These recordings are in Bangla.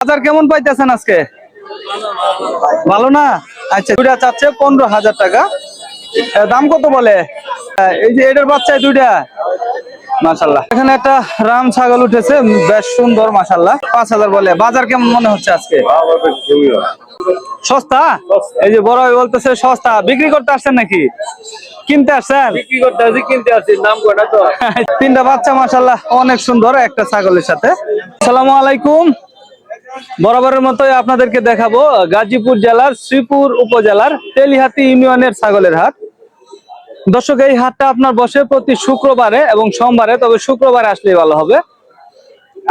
বাজার কেমন পাইতেছেন আজকে? ভালো না? আচ্ছা দুইটা চাচ্ছে পনেরো হাজার টাকা। দাম কত বলে? এই যে এটার বাচ্চায় দুইটা। মাশাল্লাহ এখানে একটা রাম ছাগল উঠেছে বেশ সুন্দর মাশাল্লাহ পাঁচ হাজার বলে। বাজার কেমন মনে হচ্ছে আজকে? সস্তা? এই যে বড় ভাই বলতেছে সস্তা। বিক্রি করতে আসছেন নাকি? কিনতে আসছেন? বিক্রি করতে আসি কিনতে আসি। নাম কটা তো? তিনটা বাচ্চা মাশাল্লাহ অনেক সুন্দর একটা ছাগলের সাথে। আসসালামু আলাইকুম। বরাবরের মতোই আপনাদেরকে দেখাবো গাজীপুর জেলার শ্রীপুর উপজেলার তেলিহাতি ইউনিয়নের ছাগলের হাট। দর্শক, এই হাটটা আপনার বসে প্রতি শুক্রবারে এবং সোমবারে, তবে শুক্রবারে আসলেই ভালো হবে।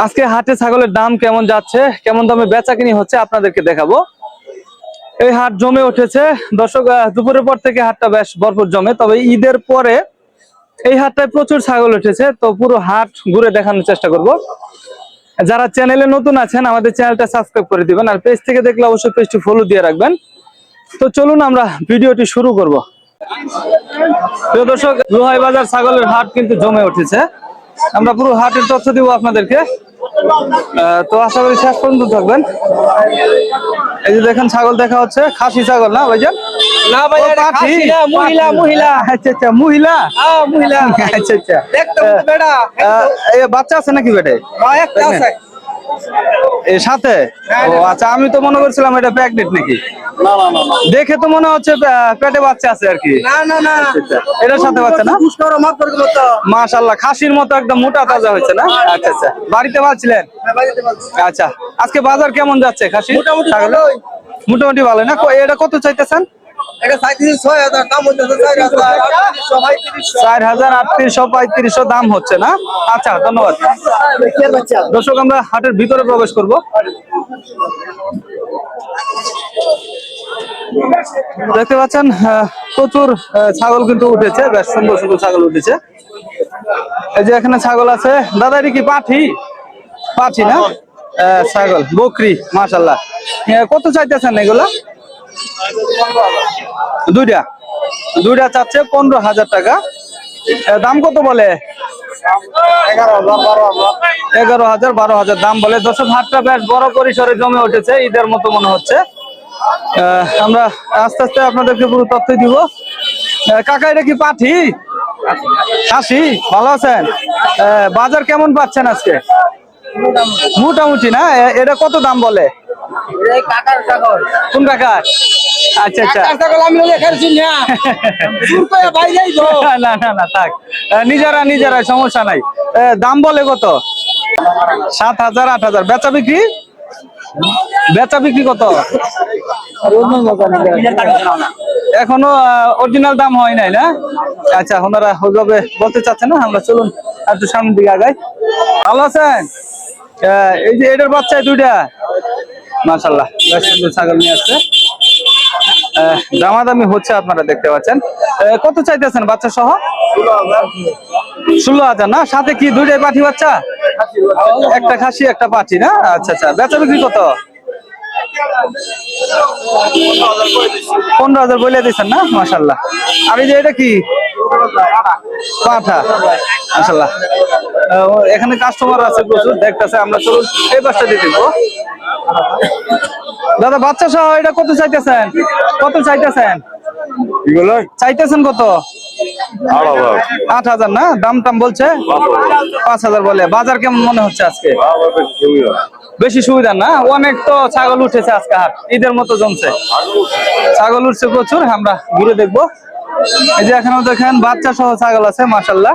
আজকে হাটে ছাগলের দাম কেমন যাচ্ছে, কেমন দামে বেচা কিনি হচ্ছে আপনাদেরকে দেখাবো। এই হাট জমে উঠেছে। দর্শক দুপুরের পর থেকে হাটটা বেশ ভরপুর জমে, তবে ঈদের পরে এই হাটটায় প্রচুর ছাগল উঠেছে। তো পুরো হাট ঘুরে দেখানোর চেষ্টা করব। যারা চ্যানেলে নতুন আছেন, আমাদের চ্যানেলটা সাবস্ক্রাইব করে দিবেন আর পেজ থেকে দেখলে অবশ্যই পেজটি ফলো দিয়ে রাখবেন। তো চলুন আমরা ভিডিওটি শুরু করব। প্রিয় দর্শক লোহাই বাজার ছাগলের হাট কিন্তু জমে উঠেছে। আমরা পুরো হাটের তথ্য দিব আপনাদেরকে। তো আশা করি শেষ পর্যন্ত থাকবেন। এই যে দেখেন ছাগল দেখা হচ্ছে খাসি ছাগল না ভাইজান? না ভাই ও, খাসি না, মহিলা মহিলা। আচ্ছা আচ্ছা মহিলা? হ্যাঁ মহিলা। আচ্ছা আচ্ছা। এই বাচ্চা আছে নাকি বেটে হ্যাঁ, একটা আছে। এর সাথে? ও আচ্ছা আমি তো মনে করছিলাম এটা প্রেগনেন্ট নাকি? না না না দেখে তো মনে হচ্ছে পেটে বাচ্চা আছে আর কি। না না না। এটার সাথে বাচ্চা না? মাশাল্লাহ খাসির মতো একদম মোটা তাজা হয়েছে না? আচ্ছা আচ্ছা। বাড়িতে পাচ্ছিলেন হ্যাঁ। আচ্ছা আজকে বাজার কেমন যাচ্ছে খাসি? মোটামুটি ভালো না? এটা কত চাইতেছেন? চার হাজার। আটত্রিশশো পঁয়ত্রিশশো দাম হচ্ছে না? আচ্ছা ধন্যবাদ। দর্শক আমরা হাটের ভিতরে প্রবেশ করব। দেখতে পাচ্ছেন প্রচুর আহ, ছাগল কিন্তু উঠেছে বেশ সুন্দর সুন্দর ছাগল উঠেছে। এই যে এখানে ছাগল আছে। দাদা এটা কি পাঠি? পাঠি না? আহ, ছাগল বকরি মাশাল্লাহ আহ, কত চাইতেছেন এগুলা? দুইটা। দুইটা চাচ্ছে পনেরো হাজার টাকা। দাম কত বলে? এগারো হাজার বারো হাজার। দাম বলে। দর্শক হাটটা বেশ বড় পরিসরে জমে উঠেছে ঈদের মতো মনে হচ্ছে। আমরা আস্তে আস্তে আপনাদেরকে পুরো তথ্য দিব। কাকা এটা কি পাঠি? খাসি? ভালো আছেন? বাজার কেমন পাচ্ছেন আজকে? মোটামুটি না? এটা কত দাম বলে? কাকার কোন কাকা আচ্ছা আচ্ছা। না। না না থাক। নিজেরা নিজেরা সমস্যা নাই। দাম বলে কত? সাত হাজার আট হাজার। বেচা বিক্রি? বেচা বিক্রি কত? এখনও অরিজিনাল দাম হয় নাই না? আচ্ছা ওনারা ওইভাবে বলতে চাচ্ছে না। আমরা চলুন আর একটু সামনের দিকে আগাই। ভালো আছেন? এই যে এটার বাচ্চায় দুইটা? মাশাল্লাহ বেশ সুন্দর ছাগল নিয়ে আসছে। দামাদামি হচ্ছে আপনারা দেখতে পাচ্ছেন। কত চাইতেছেন বাচ্চা সহ? ষোলো হাজার, না? সাথে কি দুইটাই পাঠি বাচ্চা? একটা খাসি, একটা পাঠি, না? আচ্ছা আচ্ছা। বেচা বিক্রি কত? পনেরো হাজার বলে দিচ্ছেন না? মাসাল্লাহ এই যে এটা কি? পাঠা। ও, এখানে কাস্টমার আছে প্রচুর দেখতেছে আমরা চলুন এই পাশটা দিয়ে দিব। দাদা বাচ্চা সহ এটা কত চাইতেছেন? কত চাইতেছেন? চাইতেছেন কত? আট হাজার। না? দাম টাম বলছে? পাঁচ হাজার। বলে। বাজার কেমন মনে হচ্ছে আজকে? বেশি সুবিধা। না? অনেক তো ছাগল উঠেছে আজকে হাট। ঈদের মতো জমছে। ছাগল উঠছে প্রচুর আমরা ঘুরে দেখব। এই যে এখানেও দেখেন বাচ্চা সহ ছাগল আছে মাসাল্লাহ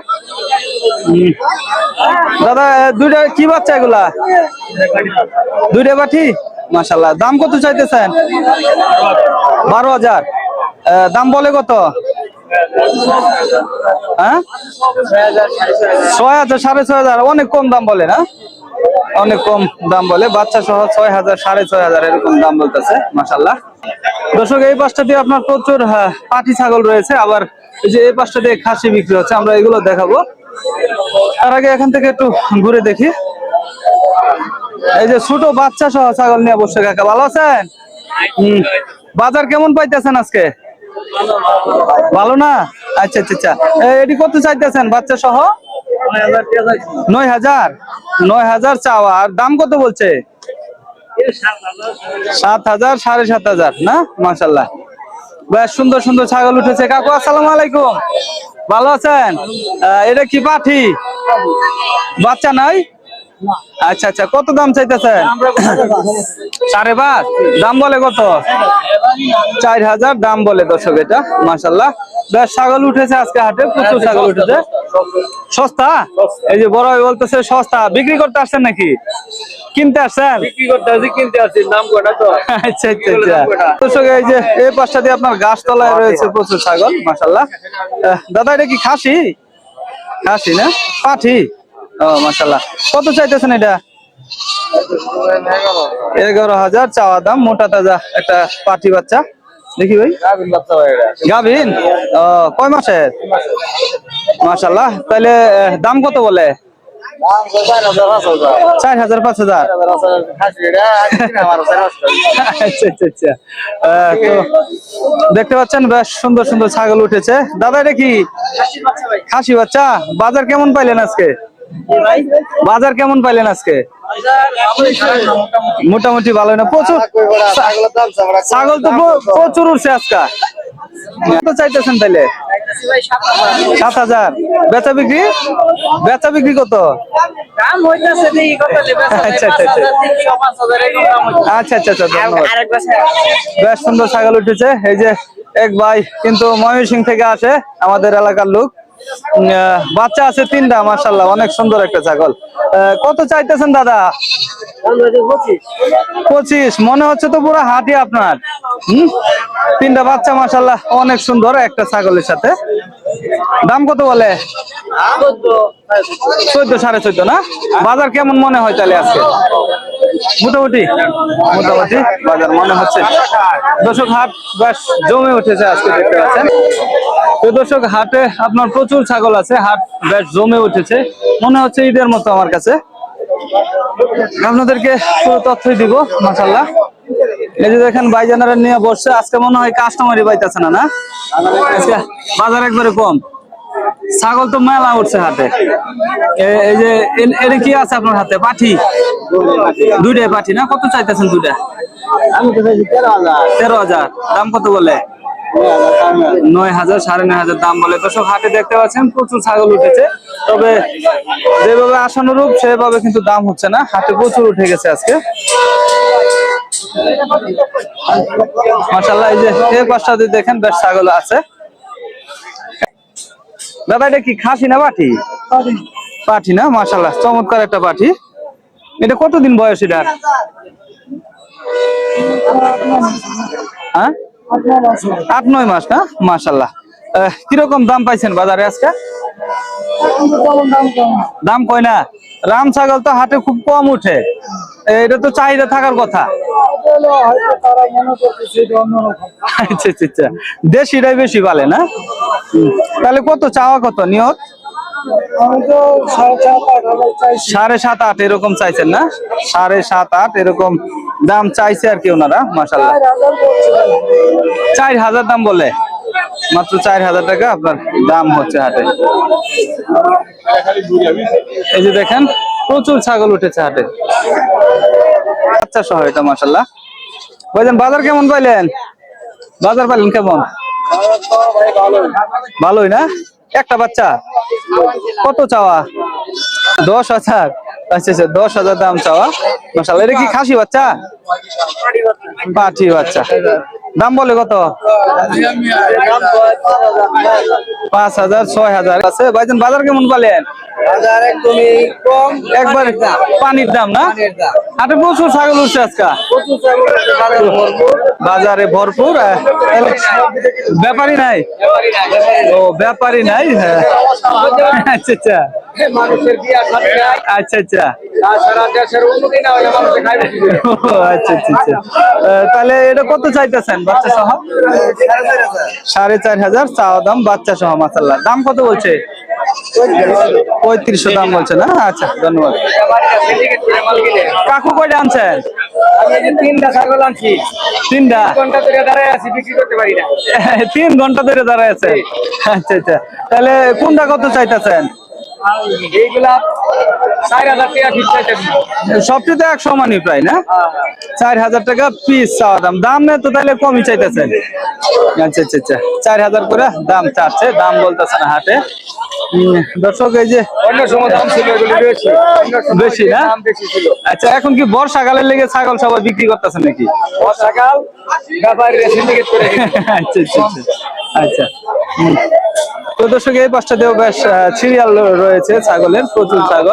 দাদা, দুইটা কি বাচ্চা এগুলা? দুইটা বাটি? মাসাল্লাহ দাম কত চাইতেছেন? বারো হাজার। দাম বলে কত? হ্যাঁ? ছয় হাজার, সাড়ে ছয় হাজার। অনেক কম দাম বলে, না? অনেক কম দাম বলে। বাচ্চা সহ ছয় হাজার সাড়ে ছয় হাজার এরকম দাম বলতেছে মাসাল্লাহ দর্শক এই পাশটা দিয়ে আপনার প্রচুর হ্যাঁ, পাটি ছাগল রয়েছে। আবার এই যে এই পাশটা দিয়ে খাসি বিক্রি হচ্ছে আমরা এগুলো দেখাবো। তার আগে এখান থেকে একটু ঘুরে দেখি। এই যে ছোট বাচ্চা সহ ছাগল নিয়ে বসে কাকা ভালো আছেন। বাজার কেমন পাইতেছেন আজকে? ভালো না? আচ্ছা আচ্ছা আচ্ছা। এটি কত চাইতেছেন বাচ্চা সহ? নয় হাজার নয় হাজার চাওয়া। আর দাম কত বলছে? সাত হাজার, সাড়ে সাত হাজার, না? মাসাল্লাহ বেশ, সুন্দর সুন্দর ছাগল উঠেছে। কাকু, আসসালাম আলাইকুম। ভালো আছেন? এটা কি পাঠি? বাচ্চা নাই? আচ্ছা আচ্ছা কত দাম চাইতেছে? সাড়ে পাঁচ। দাম বলে কত? চার হাজার দাম বলে দর্শক এটা মাসাল্লাহ বেশ ছাগল উঠেছে আজকে হাটে প্রচুর ছাগল উঠেছে। সস্তা? এই যে বড় বলতেছে সস্তা। বিক্রি করতে আসছেন নাকি? কিনতে আসছেন? বিক্রি করতে আসি কিনতে কটা তো? আচ্ছা আচ্ছা আচ্ছা। দর্শক এই যে এই পাশটা দিয়ে আপনার গাছ তলায় রয়েছে প্রচুর ছাগল মাসাল্লাহ দাদা এটা কি খাসি? খাসি না? পাঠি। ও মাসাল্লাহ কত চাইতেছেন এটা? এগারো হাজার চাওয়া দাম মোটা তাজা একটা পাঠি বাচ্চা। দেখি ভাই। গাভিন ও কয় মাসের? মাসাল্লাহ তাহলে দাম কত বলে? চার হাজার পাঁচ হাজার। আচ্ছা আচ্ছা আচ্ছা। দেখতে পাচ্ছেন বেশ সুন্দর সুন্দর ছাগল উঠেছে। দাদা এটা কি? খাসি বাচ্চা? বাজার কেমন পাইলেন আজকে? বাজার কেমন পাইলেন আজকে? মোটামুটি ভালো না প্রচুর ছাগল তো প্রচুর উঠছে আজকে। কত চাইতেছেন তাইলে? সাত হাজার। বেচা বিক্রি? বেচা বিক্রি কত? আচ্ছা, আচ্ছা, আচ্ছা। আচ্ছা আচ্ছা বেশ সুন্দর ছাগল উঠেছে। এই যে এক ভাই কিন্তু ময়মনসিং থেকে আসে আমাদের এলাকার লোক। বাচ্চা আছে তিনটা মাসাল্লাহ অনেক সুন্দর একটা ছাগল। কত চাইতেছেন দাদা? পঁচিশ, মনে হচ্ছে তো পুরো হাটি আপনার। হম? তিনটা বাচ্চা মাসাল্লাহ অনেক সুন্দর একটা ছাগলের সাথে। দাম কত বলে? চোদ্দ, সাড়ে চোদ্দ না? বাজার কেমন মনে হয় তাহলে আজকে? মোটামুটি মোটামুটি। বাজার মনে হচ্ছে। দর্শক হাট বেশ জমে উঠেছে আজকে দেখতে পাচ্ছেন। তো দর্শক হাটে আপনার প্রচুর ছাগল আছে হাট বেশ জমে উঠেছে। মনে হচ্ছে ঈদের মতো আমার কাছে। আপনাদেরকে পুরো তথ্যই দিব মাসাল্লাহ এই যে দেখেন বাইজানারা নিয়ে বসছে। আজকে মনে হয় কাস্টমারই পাইতেছে না না? আজকে বাজার একবারে কম। ছাগল তো মেলা উঠছে হাতে। এই যে এটা কি আছে আপনার হাতে? পাঠি? দুইটাই পাঠি না? কত চাইতেছেন দুইটা? তেরো হাজার। দাম কত বলে? নয় হাজার সাড়ে নয় হাজার। দাম বলে। দর্শক হাটে দেখতে পাচ্ছেন প্রচুর ছাগল উঠেছে। তবে যেভাবে আশানুরূপ সেভাবে কিন্তু দাম হচ্ছে না। হাটে প্রচুর উঠে গেছে আজকে। মাসাল্লাহ এই যে এই পাশটা দেখেন বেশ ছাগল আছে। দাদা এটা কি খাসি না পাঠি পাঠি না? মাসাল্লাহ চমৎকার একটা পাঠি এটা কতদিন বয়স এটার হ্যাঁ? আট নয় মাস না? মাসাল্লাহ কীরকম দাম পাইছেন বাজারে আজকে? দাম কয় না? রাম ছাগল তো হাটে খুব কম উঠে। এটা তো চাহিদা থাকার কথা। আচ্ছা আচ্ছা আচ্ছা। দেশিটাই বেশি পালে না? তাহলে কত চাওয়া কত নিয়ত? সাড়ে সাত আট এরকম চাইছেন না? সাড়ে সাত আট এরকম দাম চাইছে আর কি ওনারা মাসাল্লাহ চার হাজার দাম বলে? মাত্র চার হাজার টাকা আপনার দাম হচ্ছে হাটে। এই যে দেখেন প্রচুর ছাগল উঠেছে হাটে। আচ্ছা সহ এটা মাসাল্লাহ বলছেন বাজার কেমন পাইলেন বাজার পাইলেন কেমন? ভালোই না? একটা বাচ্চা? কত চাওয়া? দশ হাজার। আচ্ছা আচ্ছা দশ হাজার দাম চাওয়া। এটা কি খাসি বাচ্চা? পাঠি বাচ্চা। দাম বলে কত? পাঁচ হাজার, ছয় হাজার। আছে বাজার কেমন পালেন বাজার একদমই কম। একবার পানির দাম। না? হাটে প্রচুর ছাগল উঠছে আজকে। বাজারে ভরপুর। ব্যাপারই নাই। ও ব্যাপারই নাই হ্যাঁ। আচ্ছা আচ্ছা। আচ্ছা আচ্ছা। আচ্ছা আচ্ছা আচ্ছা। তাহলে এটা কত চাইতেছেন বাচ্চা সহ সাড়ে চার হাজার চাওয়া দাম বাচ্চা সহ মাসাল্লাহ দাম কত বলছে? পঁয়ত্রিশশো দাম বলছে না? আচ্ছা ধন্যবাদ। কাকু কয়টা আনছেন তিনটা ছাগল আনছি। তিনটা? ঘণ্টা ধরে দাঁড়ায় আছি বিক্রি করতে পারি না। তিন ঘণ্টা ধরে দাঁড়ায় আছে। আচ্ছা আচ্ছা। তাহলে কোনটা কত চাইতেছেন? এইগুলা চার হাজার টাকা ঠিক সবচেয়ে তো এক সমানই প্রায় না? চার হাজার টাকা পিস চাওয়া দাম। দাম নেই তো তাহলে কমই চাইতেছেন আচ্ছা আচ্ছা আচ্ছা। চার হাজার করে দাম চাচ্ছে দাম বলতেছে না হাটে দর্শক এই যে অন্য সময় দাম ছিল বেশি। না? আচ্ছা এখন কি বর্ষাকালের লেগে ছাগল সবাই বিক্রি করতেছে নাকি? বর্ষাকাল ব্যাপারীরা সিন্ডিকেট করে আচ্ছা আচ্ছা আচ্ছা। আচ্ছা। তো দর্শক, এই পাশটাতেও বেশ সিরিয়াল রয়েছে ছাগলের, প্রচুর ছাগল।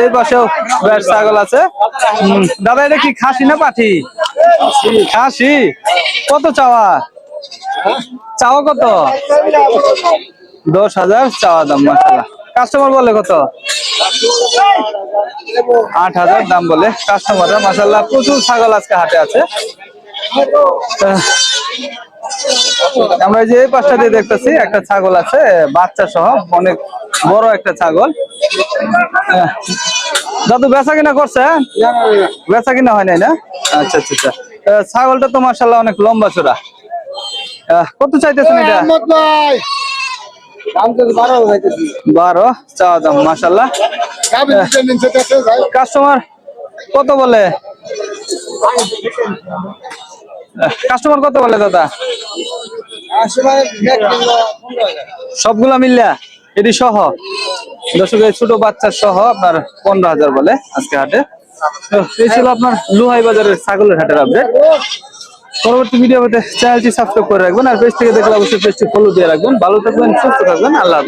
এই পাশেও বেশ ছাগল আছে। দাদা, এটা কি খাসি না পাঠি? খাসি। কত চাওয়া? চাওয়া কত? দশ হাজার চাওয়া দাম মাসাল্লাহ কাস্টমার বলে কত? আট হাজার দাম বলে কাস্টমাররা মাসাল্লাহ প্রচুর ছাগল আজকে হাটে আছে। আমরা এই যে পাশটা দিয়ে দেখতেছি একটা ছাগল আছে বাচ্চা সহ অনেক বড় একটা ছাগল। আহ, দাদু বেচা কিনা করছে বেচা কিনা হয় নাই না? আচ্ছা আচ্ছা আচ্ছা। ছাগলটা তো মাসাল্লাহ অনেক লম্বা আহ, কত চাইতেছেন এটা? বারো চাওয়া দাম মাসাল্লাহ কাস্টমার কত বলে? কাস্টমার কত বলে দাদা? সবগুলা মিললা এটি সহ। দর্শক, এই ছোট বাচ্চার সহ আপনার পনেরো হাজার বলে আজকে হাটে। এই ছিল আপনার লুহাই বাজারের ছাগলের হাটের আপডেট পরবর্তী ভিডিও চ্যানেলটি সাবস্ক্রাইব করে রাখবেন আর পেজ থেকে দেখলে অবশ্যই পেজটি ফলো দিয়ে রাখবেন। ভালো থাকবেন, সুস্থ থাকবেন। আল্লাহ